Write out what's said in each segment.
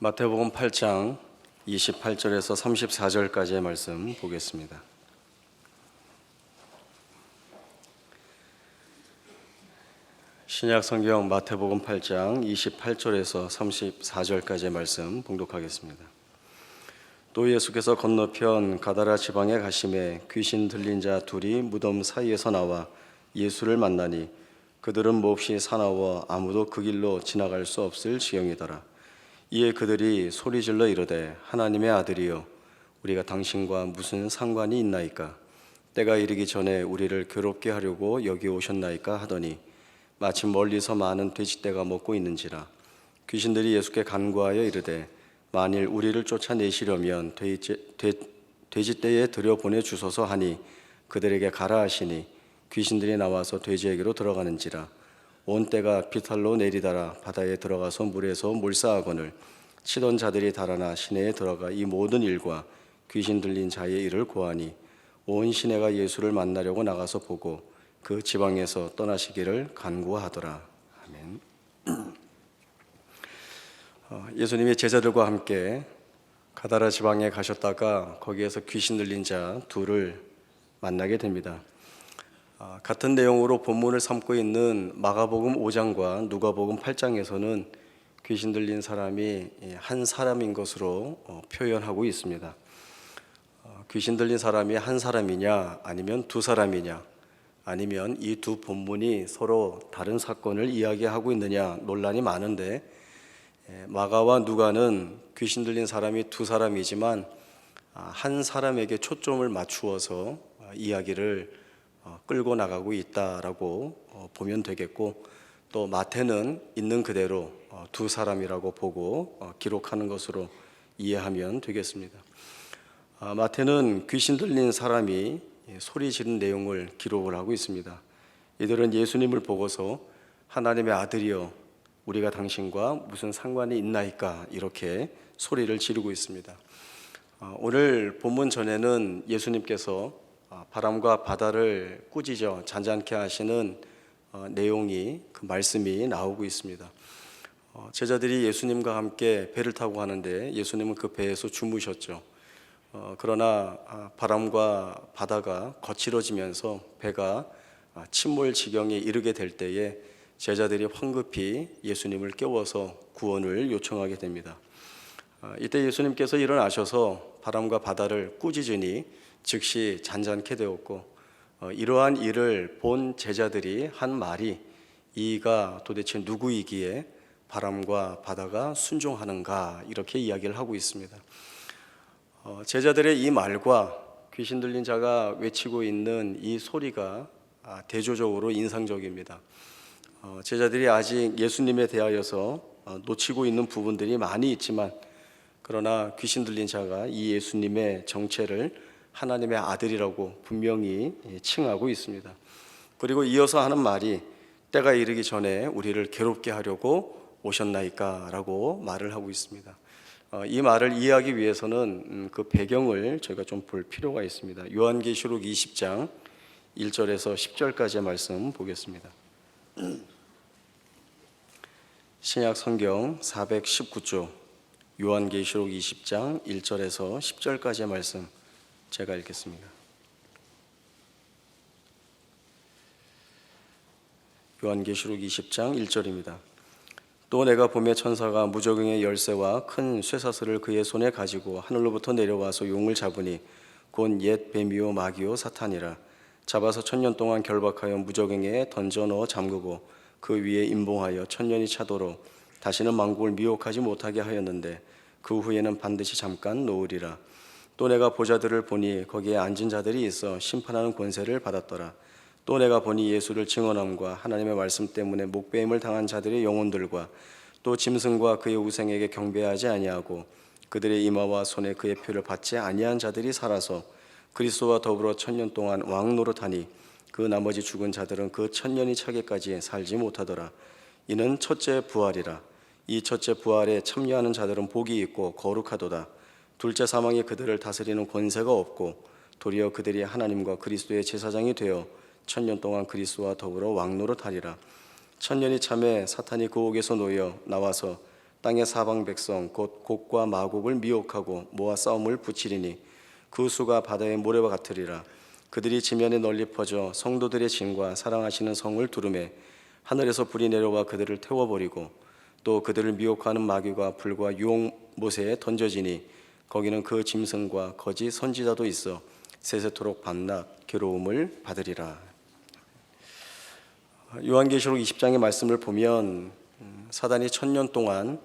마태복음 8장 28절에서 34절까지의 말씀 보겠습니다. 신약 성경 마태복음 8장 28절에서 34절까지의 말씀 봉독하겠습니다. 또 예수께서 건너편 가다라 지방에 가심에 귀신 들린 자 둘이 무덤 사이에서 나와 예수를 만나니 그들은 몹시 사나워 아무도 그 길로 지나갈 수 없을 지경이더라. 이에 그들이 소리질러 이르되 하나님의 아들이여 우리가 당신과 무슨 상관이 있나이까? 때가 이르기 전에 우리를 괴롭게 하려고 여기 오셨나이까 하더니 마침 멀리서 많은 돼지떼가 먹고 있는지라. 귀신들이 예수께 간구하여 이르되 만일 우리를 쫓아내시려면 돼지, 돼, 돼지떼에 들여보내 주소서 하니 그들에게 가라 하시니 귀신들이 나와서 돼지에게로 들어가는지라 온 때가 비탈로 내리다라 바다에 들어가서 물에서 몰사하거늘 치던 자들이 달아나 시내에 들어가 이 모든 일과 귀신 들린 자의 일을 고하니 온 시내가 예수를 만나려고 나가서 보고 그 지방에서 떠나시기를 간구하더라. 아멘. 어, 예수님이 제자들과 함께 가다라 지방에 가셨다가 거기에서 귀신 들린 자 둘을 만나게 됩니다. 아, 같은 내용으로 본문을 삼고 있는 마가복음 5장과 누가복음 8장에서는 귀신 들린 사람이 한 사람인 것으로 어, 표현하고 있습니다. 어, 귀신 들린 사람이 한 사람이냐 아니면 두 사람이냐 아니면 이 두 본문이 서로 다른 사건을 이야기하고 있느냐 논란이 많은데 예, 마가와 누가는 귀신 들린 사람이 두 사람이지만 아, 한 사람에게 초점을 맞추어서 아, 이야기를 어, 끌고 나가고 있다라고 어, 보면 되겠고 또 마태는 있는 그대로 어, 두 사람이라고 보고 기록하는 것으로 이해하면 되겠습니다. 아, 마태는 귀신 들린 사람이 예, 소리 지른 내용을 기록을 하고 있습니다. 이들은 예수님을 보고서 하나님의 아들이여 우리가 당신과 무슨 상관이 있나이까 이렇게 소리를 지르고 있습니다. 아, 오늘 본문 전에는 예수님께서 아, 바람과 바다를 꾸짖어 잔잔케 하시는 어, 내용이 그 말씀이 나오고 있습니다. 어, 제자들이 예수님과 함께 배를 타고 가는데 예수님은 그 배에서 주무셨죠. 어, 그러나 아, 바람과 바다가 거칠어지면서 배가 아, 침몰 지경에 이르게 될 때에 제자들이 황급히 예수님을 깨워서 구원을 요청하게 됩니다. 아, 이때 예수님께서 일어나셔서 바람과 바다를 꾸짖으니 즉시 잔잔케 되었고 어, 이러한 일을 본 제자들이 한 말이 이가 도대체 누구이기에 바람과 바다가 순종하는가 이렇게 이야기를 하고 있습니다. 어, 제자들의 이 말과 귀신 들린 자가 외치고 있는 이 소리가 아, 대조적으로 인상적입니다. 어, 제자들이 아직 예수님에 대하여서 어, 놓치고 있는 부분들이 많이 있지만 그러나 귀신 들린 자가 이 예수님의 정체를 하나님의 아들이라고 분명히 예, 칭하고 있습니다. 그리고 이어서 하는 말이 때가 이르기 전에 우리를 괴롭게 하려고 오셨나이까라고 말을 하고 있습니다. 어, 이 말을 이해하기 위해서는 음, 그 배경을 저희가 좀 볼 필요가 있습니다. 요한계시록 20장 1절에서 10절까지의 말씀 보겠습니다. 신약 성경 419조 요한계시록 20장 1절에서 10절까지의 말씀 제가 읽겠습니다. 요한계시록 20장 1절입니다. 또 내가 봄에 천사가 무적응의 열쇠와 큰 쇠사슬을 그의 손에 가지고 하늘로부터 내려와서 용을 잡으니 곧 옛 뱀이요 마귀요 사탄이라 잡아서 천년 동안 결박하여 무적응에 던져 넣어 잠그고 그 위에 임봉하여 천년이 차도록 다시는 만국을 미혹하지 못하게 하였는데 그 후에는 반드시 잠깐 놓으리라 또 내가 보자들을 보니 거기에 앉은 자들이 있어 심판하는 권세를 받았더라. 또 내가 보니 예수를 증언함과 하나님의 말씀 때문에 목배임을 당한 자들의 영혼들과 또 짐승과 그의 우생에게 경배하지 아니하고 그들의 이마와 손에 그의 표를 받지 아니한 자들이 살아서 그리스도와 더불어 천년 동안 왕 노릇하니 그 나머지 죽은 자들은 그 천년이 차기까지 살지 못하더라. 이는 첫째 부활이라. 이 첫째 부활에 참여하는 자들은 복이 있고 거룩하도다 둘째 사망이 그들을 다스리는 권세가 없고 도리어 그들이 하나님과 그리스도의 제사장이 되어 천년 동안 그리스도와 더불어 왕노릇하리라. 천년이 참에 사탄이 그 옥에서 놓여 나와서 땅의 사방 백성 곧 곡과 마곡을 미혹하고 모아 싸움을 붙이리니 그 수가 바다의 모래와 같으리라. 그들이 지면에 널리 퍼져 성도들의 진과 사랑하시는 성을 두름에 하늘에서 불이 내려와 그들을 태워버리고 또 그들을 미혹하는 마귀가 불과 유혹못에 던져지니 거기는 그 짐승과 거짓 선지자도 있어 세세토록 밤낮 괴로움을 받으리라. 요한계시록 20장의 말씀을 보면 음, 사단이 천년 동안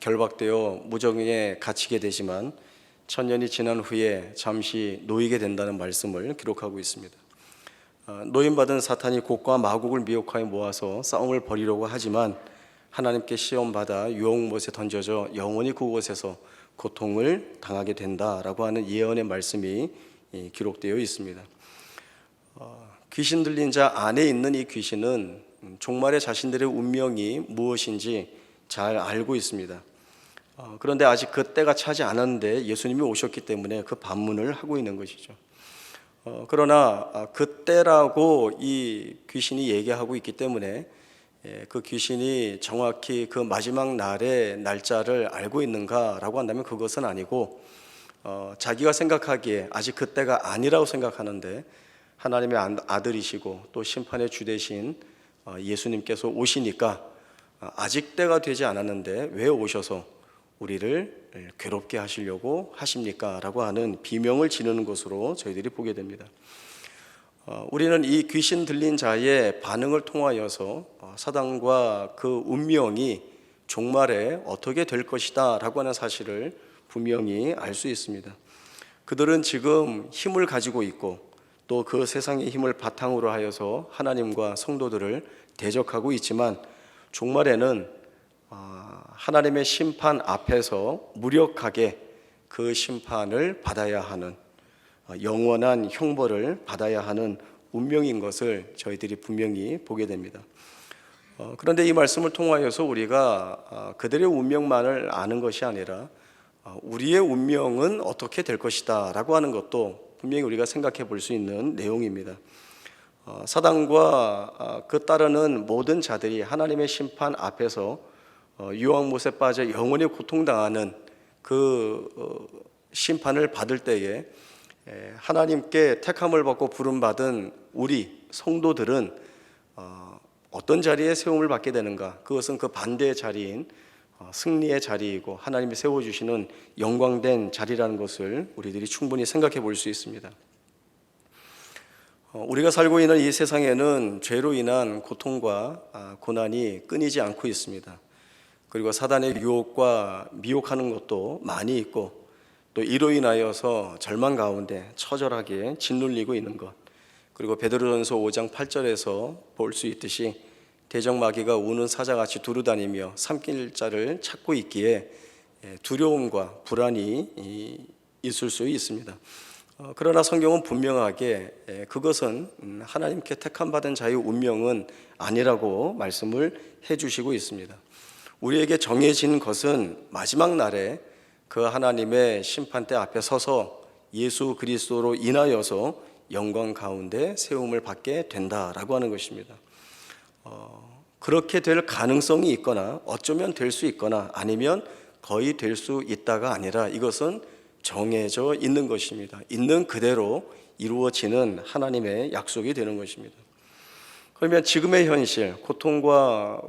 결박되어 무정에 갇히게 되지만 천년이 지난 후에 잠시 놓이게 된다는 말씀을 기록하고 있습니다. 어, 노임받은 사탄이 곡과 마곡을 미혹하여 모아서 싸움을 벌이려고 하지만 하나님께 시험받아 유혹못에 던져져 영원히 그곳에서 고통을 당하게 된다라고 하는 예언의 말씀이 이, 기록되어 있습니다. 어, 귀신 들린 자 안에 있는 이 귀신은 음, 종말의 자신들의 운명이 무엇인지 잘 알고 있습니다. 어, 그런데 아직 그 때가 차지 않았는데 예수님이 오셨기 때문에 그 반문을 하고 있는 것이죠. 어, 그러나 아, 그때라고 이 귀신이 얘기하고 있기 때문에 예, 그 귀신이 정확히 그 마지막 날의 날짜를 알고 있는가라고 한다면 그것은 아니고 어, 자기가 생각하기에 아직 그때가 아니라고 생각하는데 하나님의 안- 아들이시고 또 심판의 주 대신 어, 예수님께서 오시니까 아, 아직 때가 되지 않았는데 왜 오셔서 우리를 괴롭게 하시려고 하십니까? 라고 하는 비명을 지르는 것으로 저희들이 보게 됩니다. 어, 우리는 이 귀신 들린 자의 반응을 통하여서 어, 사단과 그 운명이 종말에 어떻게 될 것이다 라고 하는 사실을 분명히 알 수 있습니다. 그들은 지금 힘을 가지고 있고 또 그 세상의 힘을 바탕으로 하여서 하나님과 성도들을 대적하고 있지만 종말에는 아, 하나님의 심판 앞에서 무력하게 그 심판을 받아야 하는 어, 영원한 형벌을 받아야 하는 운명인 것을 저희들이 분명히 보게 됩니다. 어, 그런데 이 말씀을 통하여서 우리가 아, 그들의 운명만을 아는 것이 아니라 아, 우리의 운명은 어떻게 될 것이다 라고 하는 것도 분명히 우리가 생각해 볼 수 있는 내용입니다. 어, 사단과 아, 그 따르는 모든 자들이 하나님의 심판 앞에서 어, 유황못에 빠져 영원히 고통당하는 그 어, 심판을 받을 때에 에, 하나님께 택함을 받고 부름 받은 우리 성도들은 어, 어떤 자리에 세움을 받게 되는가? 그것은 그 반대의 자리인 어, 승리의 자리이고 하나님이 세워 주시는 영광된 자리라는 것을 우리들이 충분히 생각해 볼 수 있습니다. 어, 우리가 살고 있는 이 세상에는 죄로 인한 고통과 아, 고난이 끊이지 않고 있습니다. 그리고 사단의 유혹과 미혹하는 것도 많이 있고 또 이로 인하여서 절망 가운데 처절하게 짓눌리고 있는 것. 그리고 베드로전서 5장 8절에서 볼 수 있듯이 대적마귀가 우는 사자같이 두루다니며 삼킬 자를 찾고 있기에 예, 두려움과 불안이 이, 있을 수 있습니다. 어, 그러나 성경은 분명하게 예, 그것은 음, 하나님께 택함 받은 자의 운명은 아니라고 말씀을 해주시고 있습니다. 우리에게 정해진 것은 마지막 날에 그 하나님의 심판대 앞에 서서 예수 그리스도로 인하여서 영광 가운데 세움을 받게 된다라고 하는 것입니다. 어, 그렇게 될 가능성이 있거나 어쩌면 될 수 있거나 아니면 거의 될 수 있다가 아니라 이것은 정해져 있는 것입니다. 있는 그대로 이루어지는 하나님의 약속이 되는 것입니다. 그러면 지금의 현실, 고통과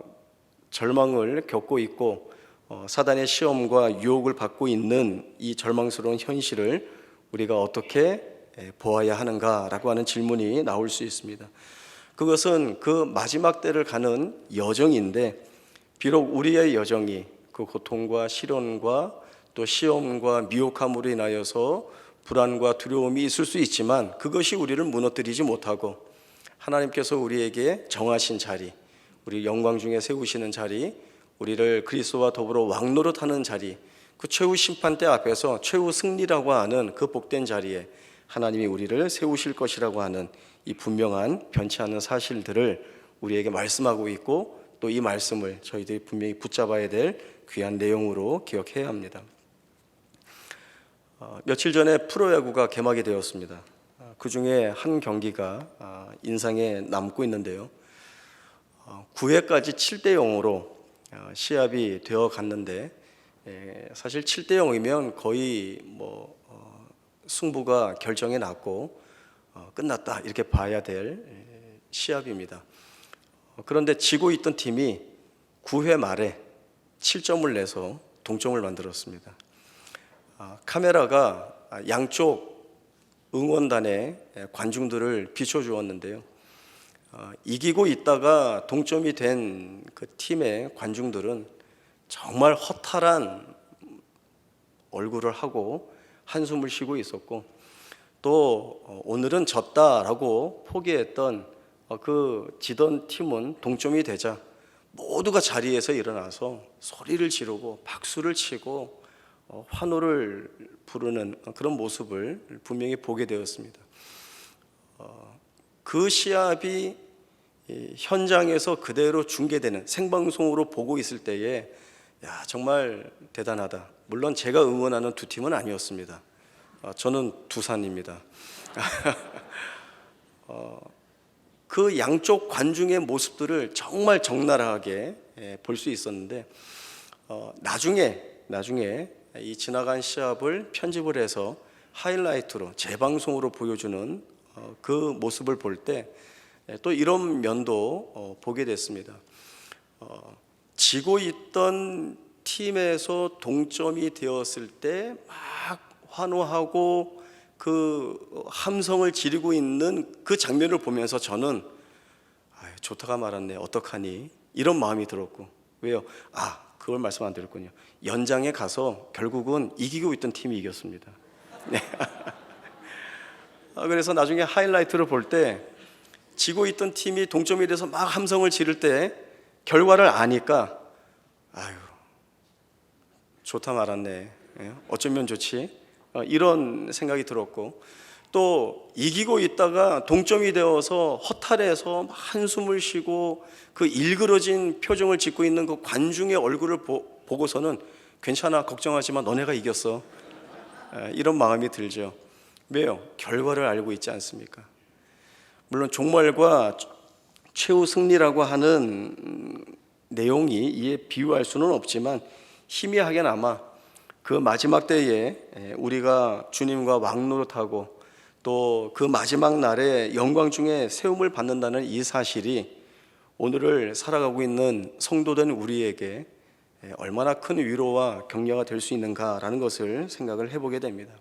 절망을 겪고 있고 어, 사단의 시험과 유혹을 받고 있는 이 절망스러운 현실을 우리가 어떻게 에, 보아야 하는가라고 하는 질문이 나올 수 있습니다. 그것은 그 마지막 때를 가는 여정인데 비록 우리의 여정이 그 고통과 시련과 또 시험과 미혹함으로 인하여서 불안과 두려움이 있을 수 있지만 그것이 우리를 무너뜨리지 못하고 하나님께서 우리에게 정하신 자리, 우리 영광 중에 세우시는 자리, 우리를 그리스도와 더불어 왕노릇하는 자리, 그 최후 심판대 앞에서 최후 승리라고 하는 그 복된 자리에 하나님이 우리를 세우실 것이라고 하는 이 분명한 변치 않는 사실들을 우리에게 말씀하고 있고 또 이 말씀을 저희들이 분명히 붙잡아야 될 귀한 내용으로 기억해야 합니다. 어, 며칠 전에 프로야구가 개막이 되었습니다. 그 중에 한 경기가 아, 인상에 남고 있는데요. 9회까지 7대 0으로 어, 시합이 되어 갔는데 에, 사실 7대 0이면 거의 뭐 어, 승부가 결정이 났고 어, 끝났다 이렇게 봐야 될 에, 시합입니다. 어, 그런데 지고 있던 팀이 9회 말에 7점을 내서 동점을 만들었습니다. 아, 카메라가 아, 양쪽 응원단의 에, 관중들을 비춰주었는데요. 어, 이기고 있다가 동점이 된 그 팀의 관중들은 정말 허탈한 얼굴을 하고 한숨을 쉬고 있었고 또 어, 오늘은 졌다라고 포기했던 어, 그 지던 팀은 동점이 되자 모두가 자리에서 일어나서 소리를 지르고 박수를 치고 어, 환호를 부르는 그런 모습을 분명히 보게 되었습니다. 그 시합이 이 현장에서 그대로 중계되는 생방송으로 보고 있을 때에 야 정말 대단하다. 물론 제가 응원하는 두 팀은 아니었습니다. 어, 저는 두산입니다. 어, 그 양쪽 관중의 모습들을 정말 적나라하게 예, 볼수 있었는데 어, 나중에 나중에 이 지나간 시합을 편집을 해서 하이라이트로 재방송으로 보여주는 어, 그 모습을 볼 때 또 이런 면도 어, 보게 됐습니다. 어, 지고 있던 팀에서 동점이 되었을 때 막 환호하고 그 함성을 지르고 있는 그 장면을 보면서 저는 좋다가 말았네 어떡하니 이런 마음이 들었고 왜요? 아 그걸 말씀 안 드렸군요. 연장에 가서 결국은 이기고 있던 팀이 이겼습니다. 네. 아, 그래서 나중에 하이라이트를 볼 때 지고 있던 팀이 동점이 돼서 막 함성을 지를 때 결과를 아니까 아유 좋다 말았네. 예, 어쩌면 좋지? 어, 이런 생각이 들었고 또 이기고 있다가 동점이 되어서 허탈해서 막 한숨을 쉬고 그 일그러진 표정을 짓고 있는 그 관중의 얼굴을 보, 보고서는 괜찮아 걱정하지 마 너네가 이겼어. 예, 이런 마음이 들죠 왜요? 결과를 알고 있지 않습니까? 물론 종말과 최후 승리라고 하는 음, 내용이 이에 비유할 수는 없지만 희미하게나마 그 마지막 때에 에, 우리가 주님과 왕노릇하고 또 그 마지막 날에 영광 중에 세움을 받는다는 이 사실이 오늘을 살아가고 있는 성도된 우리에게 에, 얼마나 큰 위로와 격려가 될 수 있는가라는 것을 생각을 해보게 됩니다.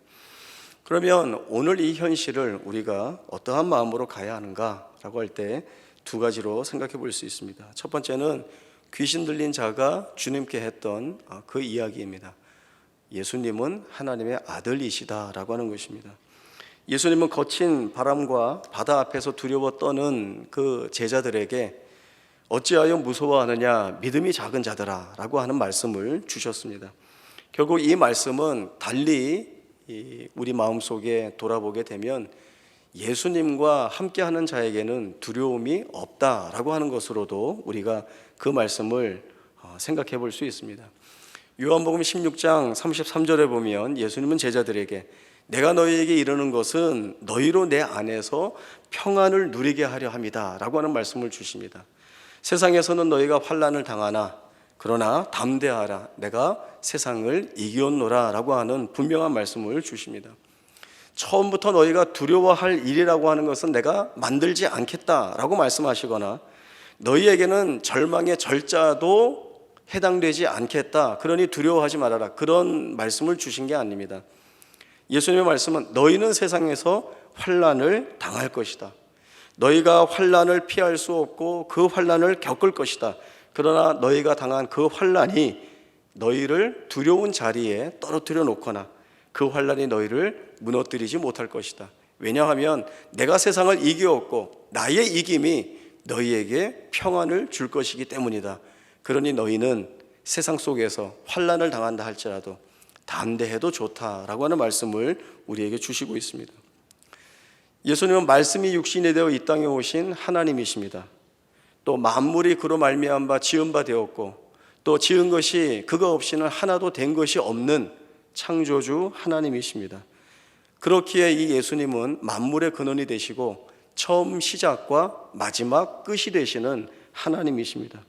그러면 오늘 이 현실을 우리가 어떠한 마음으로 가야 하는가라고 할 때 두 가지로 생각해 볼 수 있습니다. 첫 번째는 귀신 들린 자가 주님께 했던 아, 그 이야기입니다. 예수님은 하나님의 아들이시다라고 하는 것입니다. 예수님은 거친 바람과 바다 앞에서 두려워 떠는 그 제자들에게 어찌하여 무서워하느냐 믿음이 작은 자들아라고 하는 말씀을 주셨습니다. 결국 이 말씀은 달리 이 우리 마음 속에 돌아보게 되면 예수님과 함께하는 자에게는 두려움이 없다라고 하는 것으로도 우리가 그 말씀을 어, 생각해 볼 수 있습니다. 요한복음 16장 33절에 보면 예수님은 제자들에게 내가 너희에게 이르는 것은 너희로 내 안에서 평안을 누리게 하려 함이다라고 하는 말씀을 주십니다. 세상에서는 너희가 환난을 당하나 그러나 담대하라 내가 세상을 이기었노라라고 하는 분명한 말씀을 주십니다. 처음부터 너희가 두려워할 일이라고 하는 것은 내가 만들지 않겠다라고 말씀하시거나 너희에게는 절망의 절자도 해당되지 않겠다. 그러니 두려워하지 말아라. 그런 말씀을 주신 게 아닙니다. 예수님의 말씀은 너희는 세상에서 환란을 당할 것이다. 너희가 환란을 피할 수 없고 그 환란을 겪을 것이다. 그러나 너희가 당한 그 환란이 너희를 두려운 자리에 떨어뜨려 놓거나 그 환란이 너희를 무너뜨리지 못할 것이다. 왜냐하면 내가 세상을 이기었고 나의 이김이 너희에게 평안을 줄 것이기 때문이다. 그러니 너희는 세상 속에서 환란을 당한다 할지라도 담대해도 좋다라고 하는 말씀을 우리에게 주시고 있습니다. 예수님은 말씀이 육신이 되어 이 땅에 오신 하나님이십니다. 또 만물이 그로 말미암아 바 지은 바 되었고 또 지은 것이 그거 없이는 하나도 된 것이 없는 창조주 하나님이십니다. 그렇기에 이 예수님은 만물의 근원이 되시고 처음 시작과 마지막 끝이 되시는 하나님이십니다.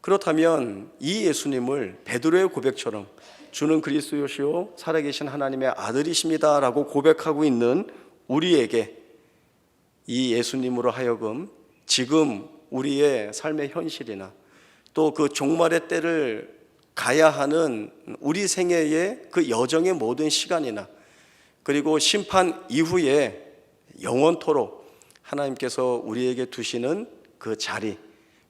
그렇다면 이 예수님을 베드로의 고백처럼 주는 그리스도시요 살아계신 하나님의 아들이십니다라고 고백하고 있는 우리에게 이 예수님으로 하여금 지금 우리의 삶의 현실이나 또 그 종말의 때를 가야 하는 우리 생애의 그 여정의 모든 시간이나 그리고 심판 이후에 영원토록 하나님께서 우리에게 두시는 그 자리,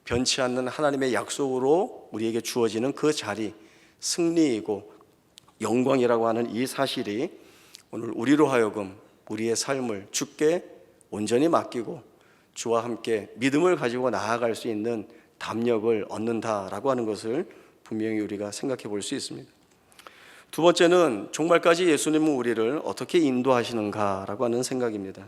변치 않는 하나님의 약속으로 우리에게 주어지는 그 자리, 승리이고 영광이라고 하는 이 사실이 오늘 우리로 하여금 우리의 삶을 주께 온전히 맡기고 주와 함께 믿음을 가지고 나아갈 수 있는 담력을 얻는다라고 하는 것을 분명히 우리가 생각해 볼 수 있습니다. 두 번째는 종말까지 예수님은 우리를 어떻게 인도하시는가라고 하는 생각입니다.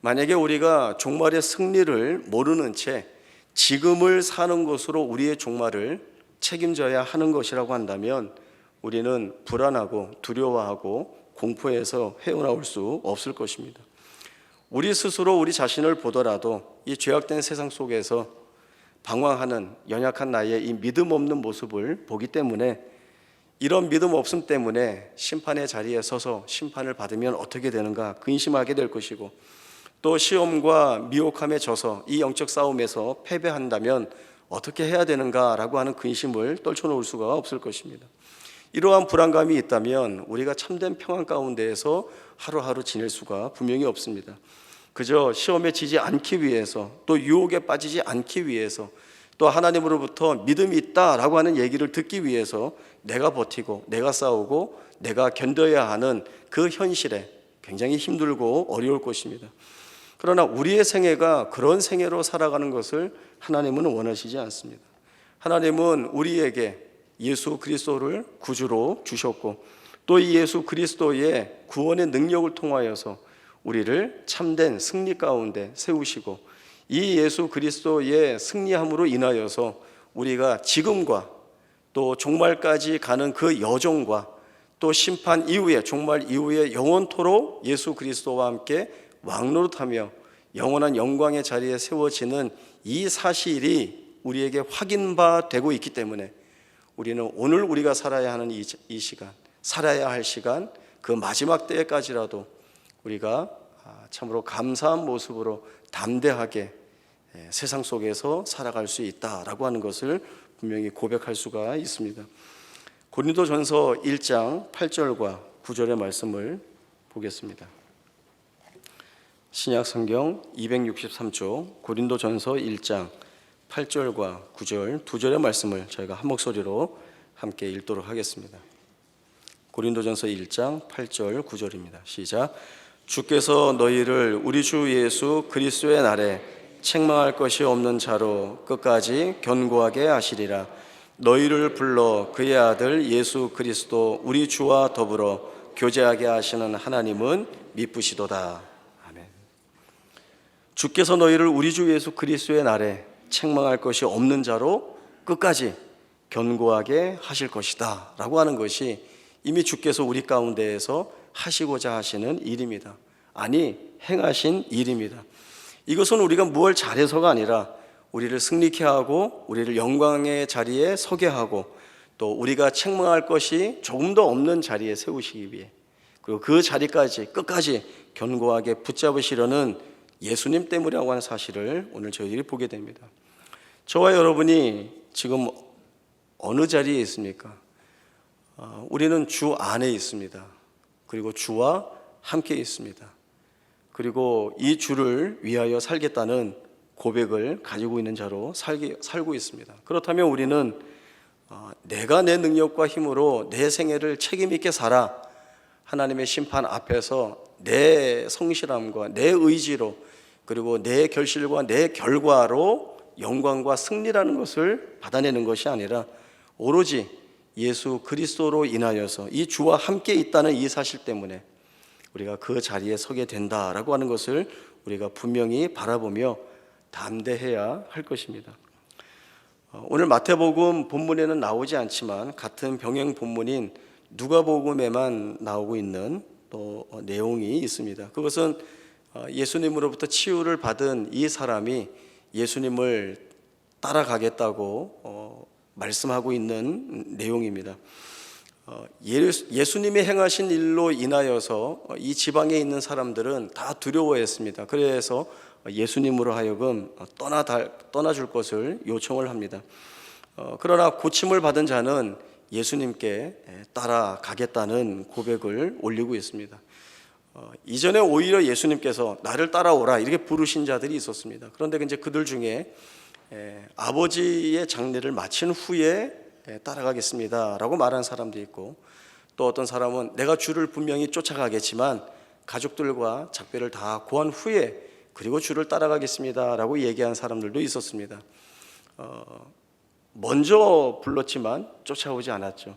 만약에 우리가 종말의 승리를 모르는 채 지금을 사는 것으로 우리의 종말을 책임져야 하는 것이라고 한다면 우리는 불안하고 두려워하고 공포에서 헤어나올 수 없을 것입니다. 우리 스스로 우리 자신을 보더라도 이 죄악된 세상 속에서 방황하는 연약한 나의 이 믿음 없는 모습을 보기 때문에 이런 믿음 없음 때문에 심판의 자리에 서서 심판을 받으면 어떻게 되는가 근심하게 될 것이고 또 시험과 미혹함에 져서 이 영적 싸움에서 패배한다면 어떻게 해야 되는가라고 하는 근심을 떨쳐놓을 수가 없을 것입니다. 이러한 불안감이 있다면 우리가 참된 평안 가운데에서 하루하루 지낼 수가 분명히 없습니다. 그저 시험에 지지 않기 위해서 또 유혹에 빠지지 않기 위해서 또 하나님으로부터 믿음이 있다라고 하는 얘기를 듣기 위해서 내가 버티고 내가 싸우고 내가 견뎌야 하는 그 현실에 굉장히 힘들고 어려울 것입니다. 그러나 우리의 생애가 그런 생애로 살아가는 것을 하나님은 원하시지 않습니다. 하나님은 우리에게 예수 그리스도를 구주로 주셨고 또 이 예수 그리스도의 구원의 능력을 통하여서 우리를 참된 승리 가운데 세우시고 이 예수 그리스도의 승리함으로 인하여서 우리가 지금과 또 종말까지 가는 그 여정과 또 심판 이후에 종말 이후에 영원토록 예수 그리스도와 함께 왕노릇하며 영원한 영광의 자리에 세워지는 이 사실이 우리에게 확인바 되고 있기 때문에 우리는 오늘 우리가 살아야 하는 이, 이 시간, 살아야 할 시간, 그 마지막 때까지라도 우리가 아, 참으로 감사한 모습으로 담대하게 예, 세상 속에서 살아갈 수 있다라고 하는 것을 분명히 고백할 수가 있습니다. 고린도전서 1장 8절과 9절의 말씀을 보겠습니다. 신약 성경 263조 고린도전서 1장 8절과 9절 두 절의 말씀을 저희가 한 목소리로 함께 읽도록 하겠습니다. 고린도전서 1장 8절 9절입니다. 시작. 주께서 너희를 우리 주 예수 그리스도의 날에 책망할 것이 없는 자로 끝까지 견고하게 하시리라. 너희를 불러 그의 아들 예수 그리스도 우리 주와 더불어 교제하게 하시는 하나님은 미쁘시도다. 아멘. 주께서 너희를 우리 주 예수 그리스도의 날에 책망할 것이 없는 자로 끝까지 견고하게 하실 것이다. 라고 하는 것이 이미 주께서 우리 가운데에서 하시고자 하시는 일입니다. 아니, 행하신 일입니다. 이것은 우리가 무엇 잘해서가 아니라 우리를 승리케 하고 우리를 영광의 자리에 서게 하고 또 우리가 책망할 것이 조금 더 없는 자리에 세우시기 위해 그리고 그 자리까지 끝까지 견고하게 붙잡으시려는 예수님 때문이라고 하는 사실을 오늘 저희들이 보게 됩니다. 저와 여러분이 지금 어느 자리에 있습니까? 어, 우리는 주 안에 있습니다. 그리고 주와 함께 있습니다. 그리고 이 주를 위하여 살겠다는 고백을 가지고 있는 자로 살기, 살고 있습니다. 그렇다면 우리는 어, 내가 내 능력과 힘으로 내 생애를 책임있게 살아 하나님의 심판 앞에서 내 성실함과 내 의지로 그리고 내 결실과 내 결과로 영광과 승리라는 것을 받아내는 것이 아니라 오로지 예수 그리스도로 인하여서 이 주와 함께 있다는 이 사실 때문에 우리가 그 자리에 서게 된다라고 하는 것을 우리가 분명히 바라보며 담대해야 할 것입니다. 어, 오늘 마태복음 본문에는 나오지 않지만 같은 병행 본문인 누가복음에만 나오고 있는 또 어, 내용이 있습니다. 그것은 어, 예수님으로부터 치유를 받은 이 사람이 예수님을 따라가겠다고 어, 말씀하고 있는 내용입니다. 어, 예수- 예수님이 행하신 일로 인하여서 어, 이 지방에 있는 사람들은 다 두려워했습니다. 그래서 예수님으로 하여금 떠나 떠나줄 것을 요청을 합니다. 어, 그러나 고침을 받은 자는 예수님께 따라가겠다는 고백을 올리고 있습니다. 어, 이전에 오히려 예수님께서 나를 따라오라 이렇게 부르신 자들이 있었습니다. 그런데 이제 그들 중에 에, 아버지의 장례를 마친 후에 에, 따라가겠습니다라고 말한 사람도 있고 또 어떤 사람은 내가 주를 분명히 쫓아가겠지만 가족들과 작별을 다 고한 후에 그리고 주를 따라가겠습니다라고 얘기한 사람들도 있었습니다. 어, 먼저 불렀지만 쫓아오지 않았죠.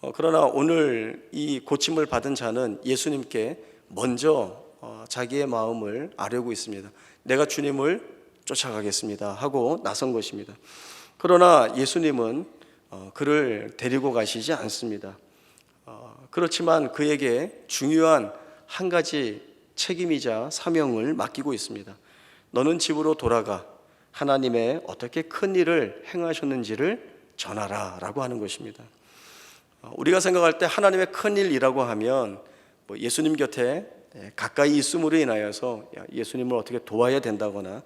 어, 그러나 오늘 이 고침을 받은 자는 예수님께 먼저 어, 자기의 마음을 아뢰고 있습니다. 내가 주님을 쫓아가겠습니다 하고 나선 것입니다. 그러나 예수님은 어, 그를 데리고 가시지 않습니다. 어, 그렇지만 그에게 중요한 한 가지 책임이자 사명을 맡기고 있습니다. 너는 집으로 돌아가 하나님의 어떻게 큰 일을 행하셨는지를 전하라 라고 하는 것입니다. 어, 우리가 생각할 때 하나님의 큰 일이라고 하면 뭐 예수님 곁에 예, 가까이 있음으로 인하여서 야, 예수님을 어떻게 도와야 된다거나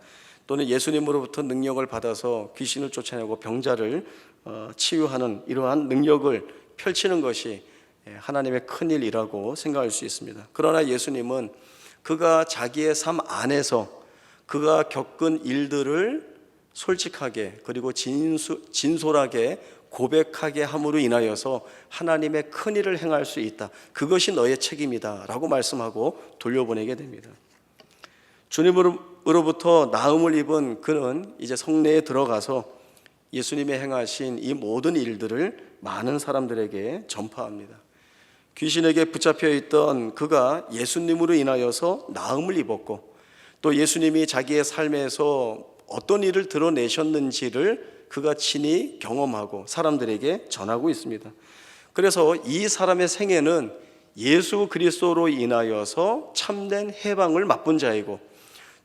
또는 예수님으로부터 능력을 받아서 귀신을 쫓아내고 병자를 어, 치유하는 이러한 능력을 펼치는 것이 예, 하나님의 큰 일이라고 생각할 수 있습니다. 그러나 예수님은 그가 자기의 삶 안에서 그가 겪은 일들을 솔직하게 그리고 진수, 진솔하게 고백하게 함으로 인하여서 하나님의 큰 일을 행할 수 있다. 그것이 너의 책임이다 라고 말씀하고 돌려보내게 됩니다. 주님으로부터 나음을 입은 그는 이제 성내에 들어가서 예수님의 행하신 이 모든 일들을 많은 사람들에게 전파합니다. 귀신에게 붙잡혀 있던 그가 예수님으로 인하여서 나음을 입었고 또 예수님이 자기의 삶에서 어떤 일을 드러내셨는지를 그가 친히 경험하고 사람들에게 전하고 있습니다. 그래서 이 사람의 생애는 예수 그리스도로 인하여서 참된 해방을 맛본 자이고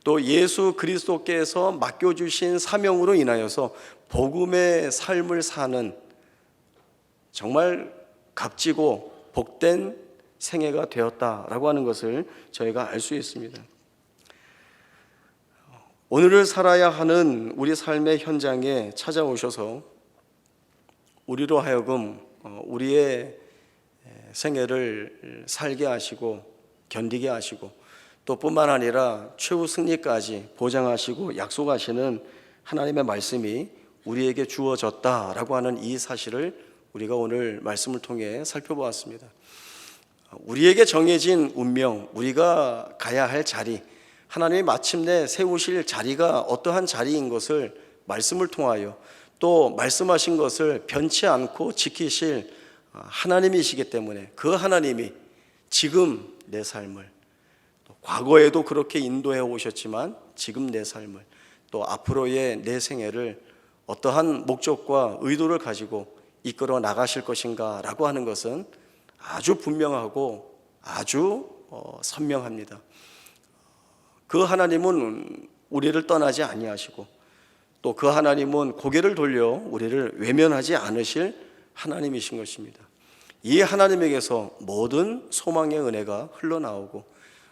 또 예수 그리스도께서 맡겨주신 사명으로 인하여서 복음의 삶을 사는 정말 값지고 복된 생애가 되었다라고 하는 것을 저희가 알 수 있습니다. 오늘을 살아야 하는 우리 삶의 현장에 찾아오셔서 우리로 하여금 어, 우리의 생애를 살게 하시고 견디게 하시고 또 뿐만 아니라 최후 승리까지 보장하시고 약속하시는 하나님의 말씀이 우리에게 주어졌다라고 하는 이 사실을 우리가 오늘 말씀을 통해 살펴보았습니다. 우리에게 정해진 운명, 우리가 가야 할 자리, 하나님이 마침내 세우실 자리가 어떠한 자리인 것을 말씀을 통하여 또 말씀하신 것을 변치 않고 지키실 하나님이시기 때문에 그 하나님이 지금 내 삶을 과거에도 그렇게 인도해 오셨지만 지금 내 삶을 또 앞으로의 내 생애를 어떠한 목적과 의도를 가지고 이끌어 나가실 것인가라고 하는 것은 아주 분명하고 아주 어, 선명합니다. 그 하나님은 우리를 떠나지 아니하시고 또 그 하나님은 고개를 돌려 우리를 외면하지 않으실 하나님이신 것입니다. 이 하나님에게서 모든 소망의 은혜가 흘러나오고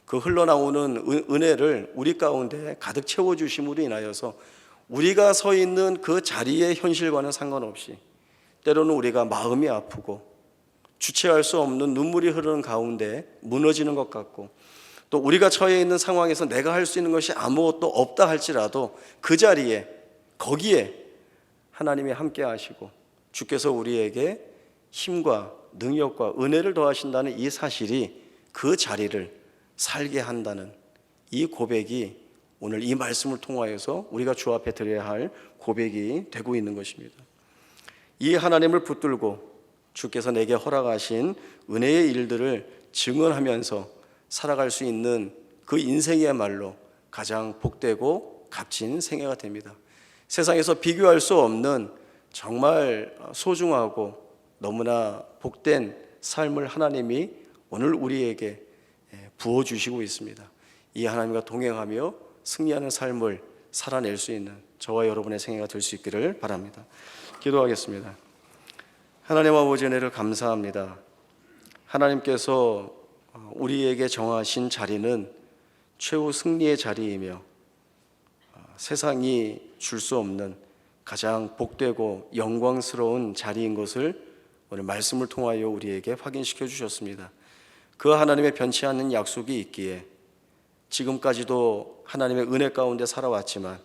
그 흘러나오는 은혜를 우리 가운데 가득 채워 주심으로 인하여서 우리가 서 있는 그 자리의 현실과는 상관없이 때로는 우리가 마음이 아프고 주체할 수 없는 눈물이 흐르는 가운데 무너지는 것 같고 또 우리가 처해 있는 상황에서 내가 할 수 있는 것이 아무것도 없다 할지라도 그 자리에 거기에 하나님이 함께 하시고 주께서 우리에게 힘과 능력과 은혜를 더하신다는 이 사실이 그 자리를 살게 한다는 이 고백이 오늘 이 말씀을 통하여서 우리가 주 앞에 드려야 할 고백이 되고 있는 것입니다. 이 하나님을 붙들고 주께서 내게 허락하신 은혜의 일들을 증언하면서 살아갈 수 있는 그 인생이야말로 가장 복되고 값진 생애가 됩니다. 세상에서 비교할 수 없는 정말 소중하고 너무나 복된 삶을 하나님이 오늘 우리에게 부어주시고 있습니다. 이 하나님과 동행하며 승리하는 삶을 살아낼 수 있는 저와 여러분의 생애가 될 수 있기를 바랍니다. 기도하겠습니다. 하나님 아버지 은혜를 감사합니다. 하나님께서 우리에게 정하신 자리는 최후 승리의 자리이며 세상이 줄 수 없는 가장 복되고 영광스러운 자리인 것을 오늘 말씀을 통하여 우리에게 확인시켜 주셨습니다. 그 하나님의 변치 않는 약속이 있기에 지금까지도 하나님의 은혜 가운데 살아왔지만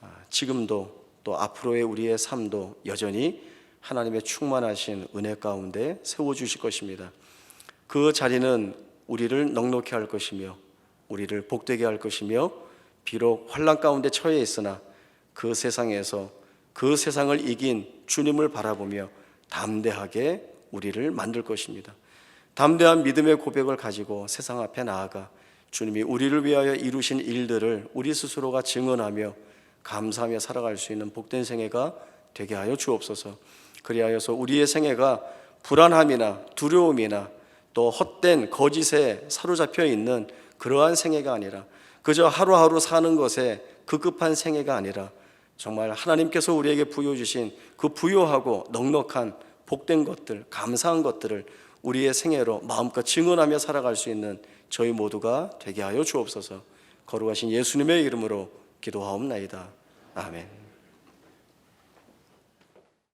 아, 지금도 또 앞으로의 우리의 삶도 여전히 하나님의 충만하신 은혜 가운데 세워 주실 것입니다. 그 자리는 우리를 넉넉히 할 것이며 우리를 복되게 할 것이며 비록 환란 가운데 처해 있으나 그 세상에서 그 세상을 이긴 주님을 바라보며 담대하게 우리를 만들 것입니다. 담대한 믿음의 고백을 가지고 세상 앞에 나아가 주님이 우리를 위하여 이루신 일들을 우리 스스로가 증언하며 감사하며 살아갈 수 있는 복된 생애가 되게 하여 주옵소서. 그리하여서 우리의 생애가 불안함이나 두려움이나 또 헛된 거짓에 사로잡혀 있는 그러한 생애가 아니라 그저 하루하루 사는 것에 급급한 생애가 아니라 정말 하나님께서 우리에게 부여 주신 그 부여하고 넉넉한 복된 것들, 감사한 것들을 우리의 생애로 마음껏 증언하며 살아갈 수 있는 저희 모두가 되게 하여 주옵소서. 거룩하신 예수님의 이름으로 기도하옵나이다. 아멘.